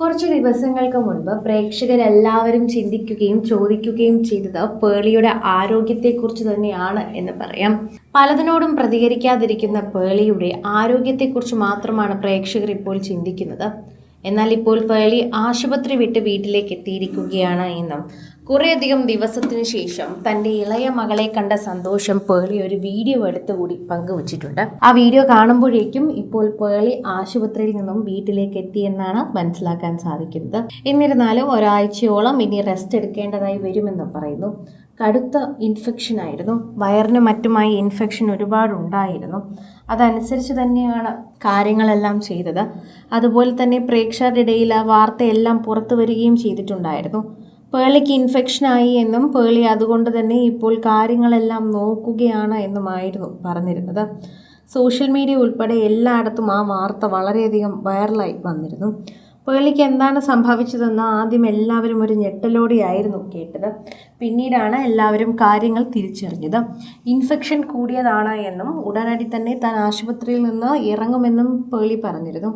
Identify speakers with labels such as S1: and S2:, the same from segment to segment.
S1: കുറച്ച് ദിവസങ്ങൾക്ക് മുൻപ് പ്രേക്ഷകരെല്ലാവരും ചിന്തിക്കുകയും ചോദിക്കുകയും ചെയ്തത് പേളിയുടെ ആരോഗ്യത്തെക്കുറിച്ച് തന്നെയാണ് എന്ന് പറയാം. പലതിനോടും പ്രതികരിക്കാതിരിക്കുന്ന പേളിയുടെ ആരോഗ്യത്തെക്കുറിച്ച് മാത്രമാണ് പ്രേക്ഷകർ ഇപ്പോൾ ചിന്തിക്കുന്നത്. എന്നാൽ ഇപ്പോൾ പേളി ആശുപത്രി വിട്ട് വീട്ടിലേക്ക് എത്തിയിരിക്കുകയാണ് എന്നും കുറേയധികം ദിവസത്തിന് ശേഷം തന്റെ ഇളയ മകളെ കണ്ട സന്തോഷം പേളി ഒരു വീഡിയോ എടുത്തുകൂടി പങ്കുവച്ചിട്ടുണ്ട്. ആ വീഡിയോ കാണുമ്പോഴേക്കും ഇപ്പോൾ പേളി ആശുപത്രിയിൽ നിന്നും വീട്ടിലേക്ക് എത്തിയെന്നാണ് മനസ്സിലാക്കാൻ സാധിക്കുന്നത്. എന്നിരുന്നാലും ഒരാഴ്ചയോളം ഇനി റെസ്റ്റ് എടുക്കേണ്ടതായി വരുമെന്നും പറയുന്നു. കടുത്ത ഇൻഫെക്ഷൻ ആയിരുന്നു. വയറിന് മറ്റുമായി ഇൻഫെക്ഷൻ ഒരുപാടുണ്ടായിരുന്നു. അതനുസരിച്ച് തന്നെയാണ് കാര്യങ്ങളെല്ലാം ചെയ്തത്. അതുപോലെ തന്നെ പ്രേക്ഷകരുടെ ഇടയിൽ ആ വാർത്തയെല്ലാം പുറത്തു വരികയും ചെയ്തിട്ടുണ്ടായിരുന്നു. പേളിക്ക് ഇൻഫെക്ഷനായി എന്നും പേളി അതുകൊണ്ട് തന്നെ ഇപ്പോൾ കാര്യങ്ങളെല്ലാം നോക്കുകയാണ് എന്നുമായിരുന്നു പറഞ്ഞിരുന്നത്. സോഷ്യൽ മീഡിയ ഉൾപ്പെടെ എല്ലായിടത്തും ആ വാർത്ത വളരെയധികം വൈറലായി വന്നിരുന്നു. പേളിക്ക് എന്താണ് സംഭവിച്ചതെന്ന് ആദ്യം എല്ലാവരും ഒരു ഞെട്ടലോടെയായിരുന്നു കേട്ടത്. പിന്നീടാണ് എല്ലാവരും കാര്യങ്ങൾ തിരിച്ചറിഞ്ഞത്. ഇൻഫെക്ഷൻ കൂടിയതാണ് എന്നും ഉടനടി തന്നെ താൻ ആശുപത്രിയിൽ നിന്ന് ഇറങ്ങുമെന്നും പേളി പറഞ്ഞിരുന്നു.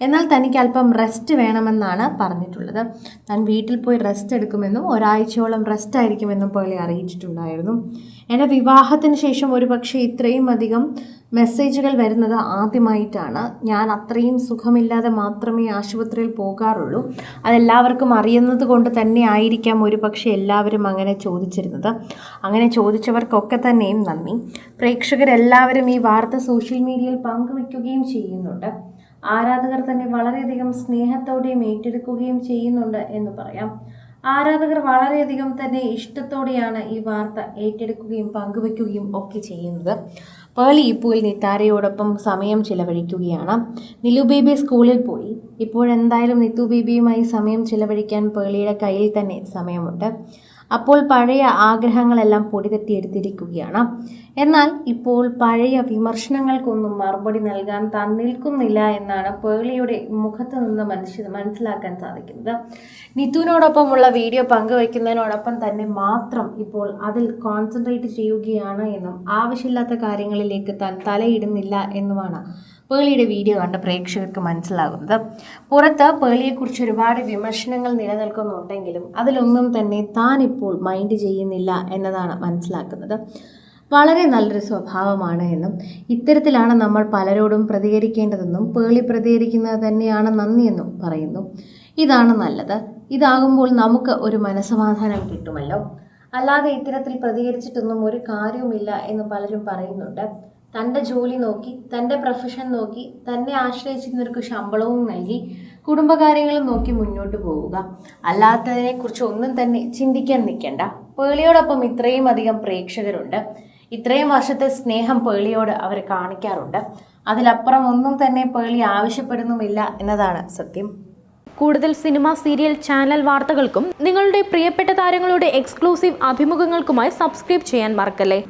S1: എന്നാൽ തനിക്ക് അല്പം റെസ്റ്റ് വേണമെന്നാണ് പറഞ്ഞിട്ടുള്ളത്. താൻ വീട്ടിൽ പോയി റെസ്റ്റ് എടുക്കുമെന്നും ഒരാഴ്ചയോളം റെസ്റ്റ് ആയിരിക്കുമെന്നും പേളി അറിയിച്ചിട്ടുണ്ടായിരുന്നു. എന്റെ വിവാഹത്തിന് ശേഷം ഒരുപക്ഷെ ഇത്രയും അധികം മെസ്സേജുകൾ വരുന്നത് ആദ്യമായിട്ടാണ്. ഞാൻ അത്രയും സുഖമില്ലാതെ മാത്രമേ ആശുപത്രിയിൽ പോകാറുള്ളൂ. അതെല്ലാവർക്കും അറിയുന്നത് കൊണ്ട് തന്നെ ആയിരിക്കാം ഒരു പക്ഷേ എല്ലാവരും അങ്ങനെ ചോദിച്ചിരുന്നത്. അങ്ങനെ ചോദിച്ചവർക്കൊക്കെ തന്നെയും നന്ദി. പ്രേക്ഷകരെല്ലാവരും ഈ വാർത്ത സോഷ്യൽ മീഡിയയിൽ പങ്കുവയ്ക്കുകയും ചെയ്യുന്നുണ്ട്. ആരാധകർ തന്നെ വളരെയധികം സ്നേഹത്തോടെയും ഏറ്റെടുക്കുകയും ചെയ്യുന്നുണ്ട് എന്ന് പറയാം. ആരാധകർ വളരെയധികം തന്നെ ഇഷ്ടത്തോടെയാണ് ഈ വാർത്ത ഏറ്റെടുക്കുകയും പങ്കുവെക്കുകയും ഒക്കെ ചെയ്യുന്നത്. പേളി ഇപ്പോൾ നിത്താരയോടൊപ്പം സമയം ചിലവഴിക്കുകയാണ്. നിലു ബേബി സ്കൂളിൽ പോയി. ഇപ്പോഴെന്തായാലും നിത്തു ബേബിയുമായി സമയം ചിലവഴിക്കാൻ പേളിയുടെ കയ്യിൽ തന്നെ സമയമുണ്ട്. അപ്പോൾ പഴയ ആഗ്രഹങ്ങളെല്ലാം പൊടിതട്ടിയെടുത്തിരിക്കുകയാണ് എന്നാൽ ഇപ്പോൾ പഴയ വിമർശനങ്ങൾക്കൊന്നും മറുപടി നൽകാൻ താൻ നിൽക്കുന്നില്ല എന്നാണ് പേളിയുടെ മുഖത്ത് നിന്ന് മനസ്സി മനസ്സിലാക്കാൻ സാധിക്കുന്നത്. നിതുവിനോടൊപ്പമുള്ള വീഡിയോ പങ്കുവയ്ക്കുന്നതിനോടൊപ്പം തന്നെ മാത്രം ഇപ്പോൾ അതിൽ കോൺസെൻട്രേറ്റ് ചെയ്യുകയാണ് എന്നും ആവശ്യമില്ലാത്ത കാര്യങ്ങളിലേക്ക് താൻ തലയിടുന്നില്ല എന്നുമാണ് പേളിയുടെ വീഡിയോ കണ്ട പ്രേക്ഷകർക്ക് മനസ്സിലാകുന്നത്. പുറത്ത് പേളിയെക്കുറിച്ച് ഒരുപാട് വിമർശനങ്ങൾ നിലനിൽക്കുന്നുണ്ടെങ്കിലും അതിലൊന്നും തന്നെ താൻ ഇപ്പോൾ മൈൻഡ് ചെയ്യുന്നില്ല എന്നതാണ് മനസ്സിലാക്കുന്നത്. വളരെ നല്ലൊരു സ്വഭാവമാണ് എന്നും ഇത്തരത്തിലാണ് നമ്മൾ പലരോടും പ്രതികരിക്കേണ്ടതെന്നും പേളി പ്രതികരിക്കുന്നത് തന്നെയാണ് നന്ദിയെന്നും പറയുന്നു. ഇതാണ് നല്ലത്. ഇതാകുമ്പോൾ നമുക്ക് ഒരു മനസമാധാനം കിട്ടുമല്ലോ. അല്ലാതെ ഇത്തരത്തിൽ പ്രതികരിച്ചിട്ടൊന്നും ഒരു കാര്യവുമില്ല എന്ന് പലരും പറയുന്നുണ്ട്. തന്റെ ജോലി നോക്കി തന്റെ പ്രൊഫഷൻ നോക്കി തന്നെ ആശ്രയിച്ചിരുന്നവർക്ക് ശമ്പളവും നൽകി കുടുംബകാര്യങ്ങളും നോക്കി മുന്നോട്ട് പോവുക. അല്ലാത്തതിനെക്കുറിച്ച് ഒന്നും തന്നെ ചിന്തിക്കാൻ നിൽക്കണ്ട. പേളിയോടൊപ്പം ഇത്രയും അധികം പ്രേക്ഷകരുണ്ട്. ഇത്രയും വർഷത്തെ സ്നേഹം പേളിയോട് അവർ കാണിക്കാറുണ്ട്. അതിലപ്പുറം ഒന്നും തന്നെ പേളി ആവശ്യപ്പെടുന്നുമില്ല എന്നതാണ് സത്യം.
S2: കൂടുതൽ സിനിമ സീരിയൽ ചാനൽ വാർത്തകൾക്കും നിങ്ങളുടെ പ്രിയപ്പെട്ട താരങ്ങളുടെ എക്സ്ക്ലൂസീവ് അഭിമുഖങ്ങൾക്കുമായി സബ്സ്ക്രൈബ് ചെയ്യാൻ മറക്കല്ലേ?